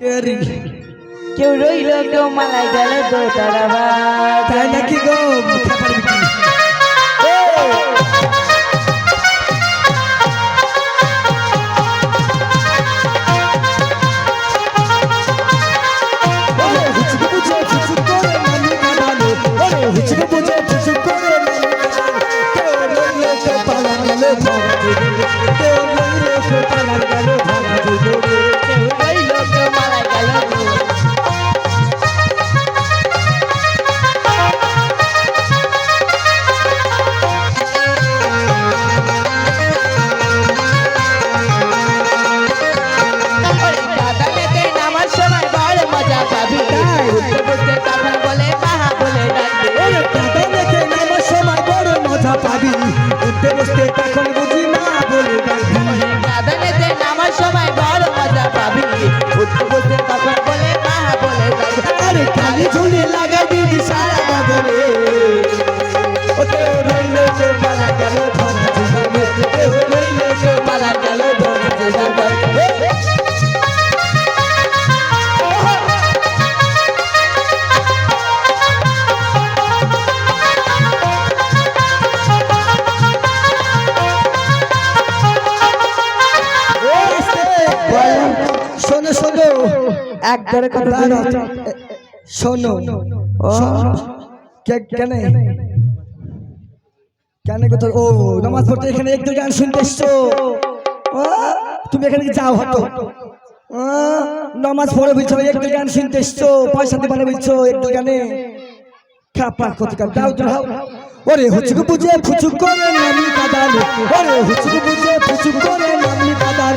কেউ রইল কেউ মালাই গেল দোতারা বা তাই নাকি গো? শোনো শোনো। একবারে কথা শোনো। কেন? কেন কথা ও নামাজ পড়তে এখানে একটু গান শুনতে এসছো। তুমি এখানে কি যাও হতো নামাজ পড়ে বলছো একটু গান শুনতে এসছো। পয়সা দিতে পারে বলছো একটু গানে। খাপা কত গান দাও তো দাও। ওরে হুচুক বুঝে ফুচুক করে নামি কাদাল ওরে হুচুক বুঝে ফুচুক করে নামি কাদাল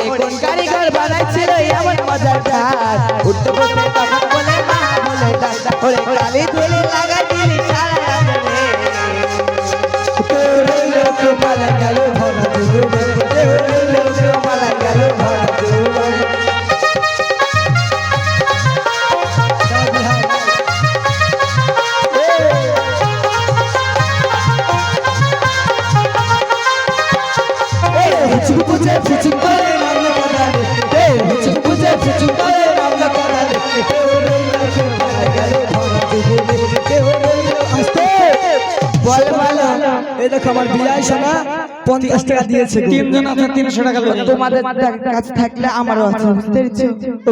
ঘাট উঠতে বসতে তখন বলে মাহা বলে ডাক ওরে কালি ধুলি লাগা দিলি সারা রাতে কেউ রইলে কেউ পালা গেল ধরা দেব। রইলে কেউ পালা গেল ধরা দেব। যা বিহার। এই এই দেখো আমার সোনা পঞ্চাশ টাকা দিয়েছে তিনজন আছে তিনশো টাকা তোমাদের কাছে থাকলে আমারও আছে। বুঝতে পেরেছ?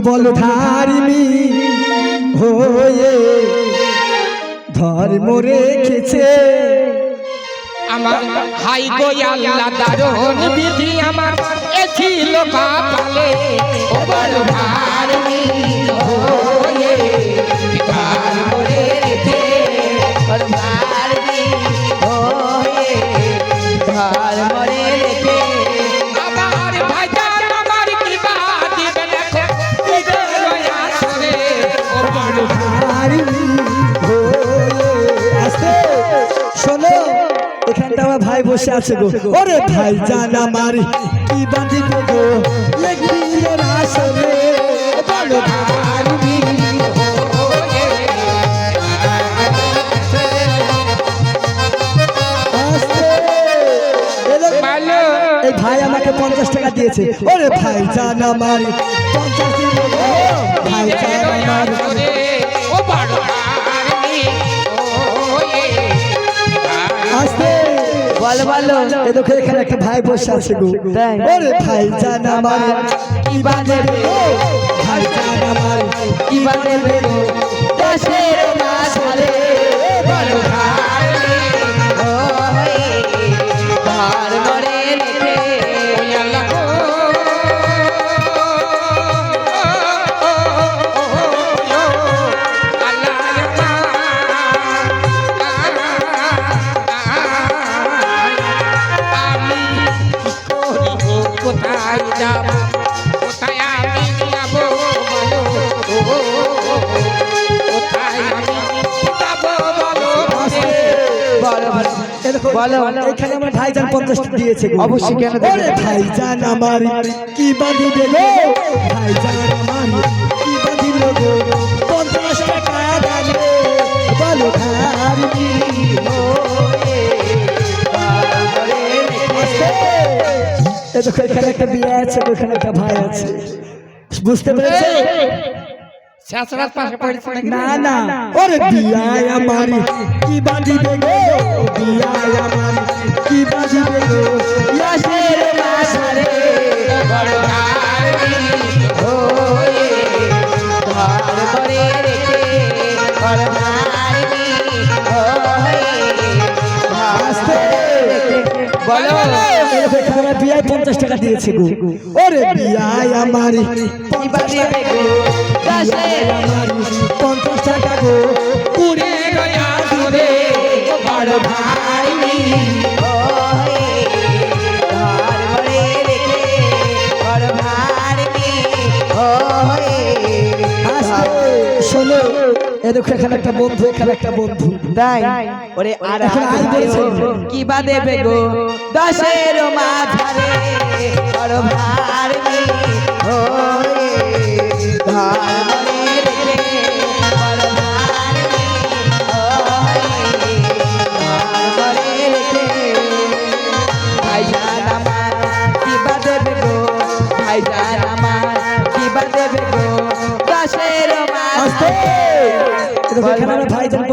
বল ধারিনি হয়ে ধর্ম রেখেছে। আমার হাই গো আল্লাহ দারুণ বিধি আমার। ছিল কপালে। ও বড় বসে আছে গো। ওরে ভাই জান আমার কি বাঁধিব গো বল এই ভাই আমাকে পঞ্চাশ টাকা দিয়েছে। ওরে ভাই জান আমার পঞ্চাশ ভাই জান আমার। বল বলো এ দেখো এখানে একটা ভাই বসে আছে গো। ওরে ভাই জান আমার কি বাজে রে ভাই জান আমার কি বাজে রে দশের মাস বড় ভারী কোথায় যাব ভাইজান পঞ্চাশ দিয়েছে অবশ্যই কেন ভাইজান আমার কি বাঁধি দেবে? ভাইজান দেখো এখানে একটা বিয়ে আছে ওখানে একটা ভাই আছে। বুঝতে পেরেছ শেষরাত পাশে পড়েছে না না। ওরে বিয়ায় আমার কি বাঁধিবে গো? বিয়ায় আমার কি বাঁধিবে গো? ইয়াসের মাসারে বড় ভারী হয়ে ঘর করে রেখে বড় ভারী হয়ে আস্তে বলো পঞ্চাশ টাকা দিয়েছে গো। ওরে বিয়াই আমার। গো। পঞ্চাশ টাকা গো। কুড়ে গয়া দূরে এ দেখো এখানে একটা বন্ধু এখানে একটা বন্ধু। তাই? ওরে আর। কি বা দেবে গো? দশের মাঝারে বড় ভারী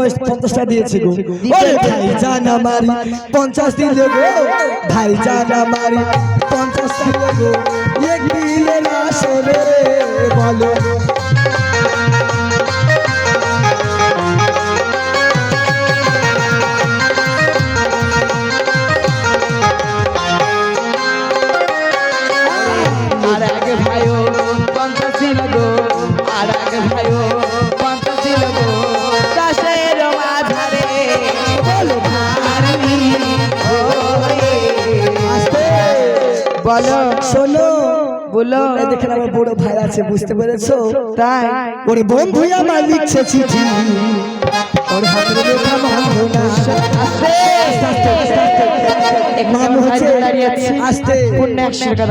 আমার ভাইজান বয়স পঞ্চাশ টাকা দিয়েছে গো। ওরে ভাইজান আমার পঞ্চাশ দিলে গো। ভাইজান আমার পঞ্চাশ দিলে গো। এক দিলে না সরে বলো বলো শোনো। বলো। দেখেন আমার বড় ভাই আছে বুঝতে পেরেছ? তাই। ওরে বন্ধু আমার লিখছে চিঠি। ওর হাতের লেখা মানবো না। আস্তে মামু হচ্ছে আস্তে।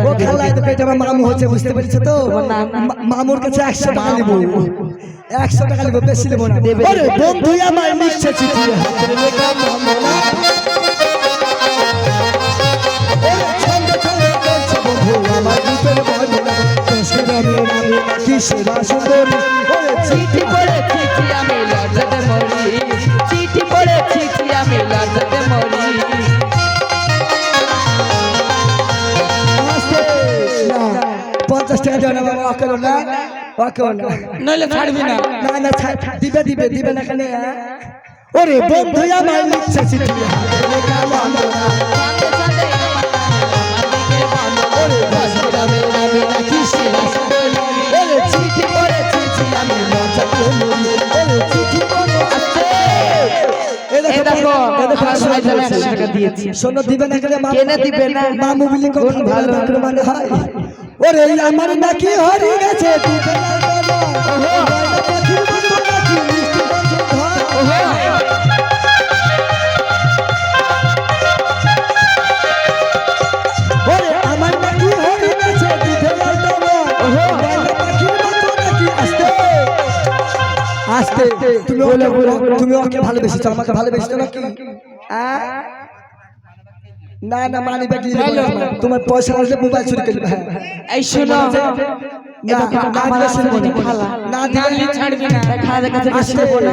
ও খেলায় আমার মামু হচ্ছে বুঝতে পেরেছ তো? মামুর কাছে একশো টাকা নেব। একশো টাকা নেব বেশি নেব না। বন্ধু আমার লিখছে চিঠি। হাতের লেখা মানবো না সেবা সুন্দরী চিঠি পড়ে চিঠি আমি লজ্জাতে মরি চিঠি পড়ে চিঠি আমি লজ্জাতে মরি পঞ্চাশ টাকা দেওয়া বাবা ওকে না? ওকে না? নইলে ছাড়বি না। না না ছাড়, দিবে দিবে দিবে না কেন? ওরে বন্ধু আমার লিখছে চিঠি টাকা দিয়েছে। শোনো দিবে না কেন দিবে না? মামু বলি কোন ভালো? মানে হয় ওরে আমার নাকি হরি গেছে আস্তে তুমি ওকে তুমি ওকে ভালোবেসেছো আমাকে ভালোবেসেছো নাকি? না না মানি ব্যাগ তোমার পয়সা আসলে মোবাইল চুরি করবে হ্যাঁ এই শোনো না, না, না না না না। খালা। না না না খালাদের কাছে আস্তে। শুনব না